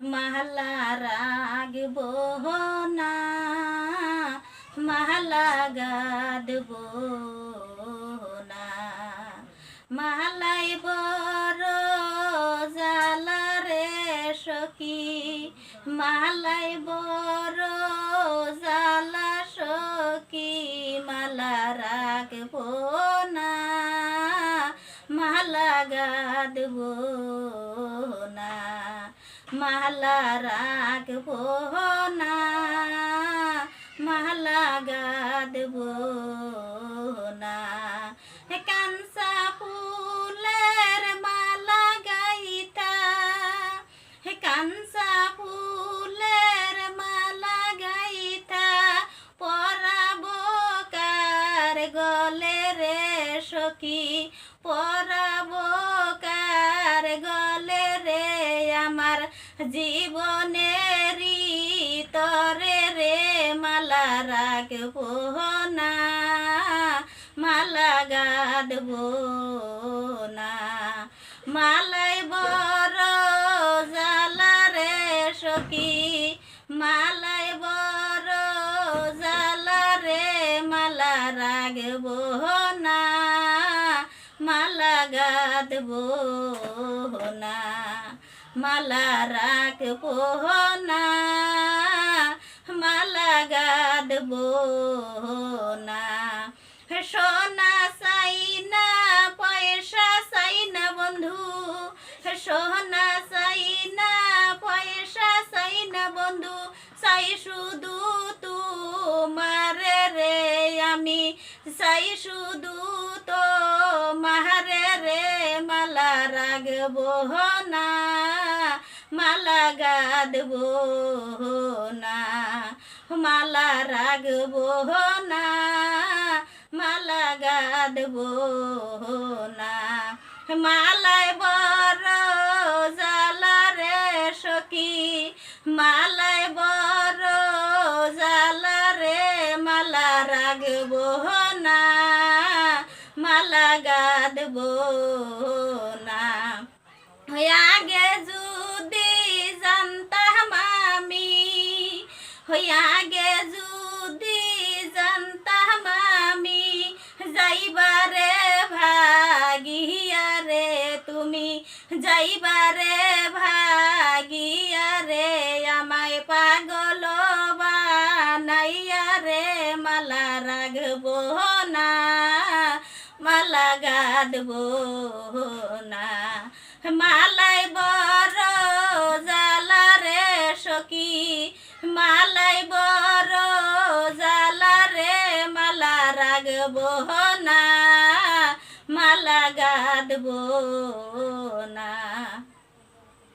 মালা রাগবো না মালা গাদবো না। মালাই বড় জালা রে সখী মালাই বড় জালা সখী মালা রাগবো না মালা গাদবো মালা রাখব না, মালা গাদবো না। কানসা ফুলের মালা গাইতা হে কানসা ফুলের মালা গাইতা, পরাবো কার গলে রে সখী, পরাবো জীবনেরই তরে রে মালা রাখব না, মালা গাদবো না। মালাই বড় জালা রে সখী, মালাই বড় জালা রে মালা রাগবো না, মালা গাদবো না। মালা রাখব না, মালা গাদবো না। সোনা চাই না পয়সা চাই না বন্ধু। সোনা চাই না পয়সা চাই না বন্ধু। চাই শুধু তোমারে রে, আমি চাই শুধু তো মারে রে, মালা রাগবো মালা গাদবো না, মালা রাগবো না, মালা গাদবো না। মালায় বড় জালা রে সখী, মালায় বড় জালা রে মালা রাগবো না, মালা গাদবো না। আগে যদি আগে যদি জানতাম আমি, যাইবারে ভাগিয়া রে তুমি, যাইবারে ভাগিয়া রে আমায় পাগল বানাইয়া রে, মালা রাগবো না, মালা গাদবো না মালাই না মালা গাদবো না।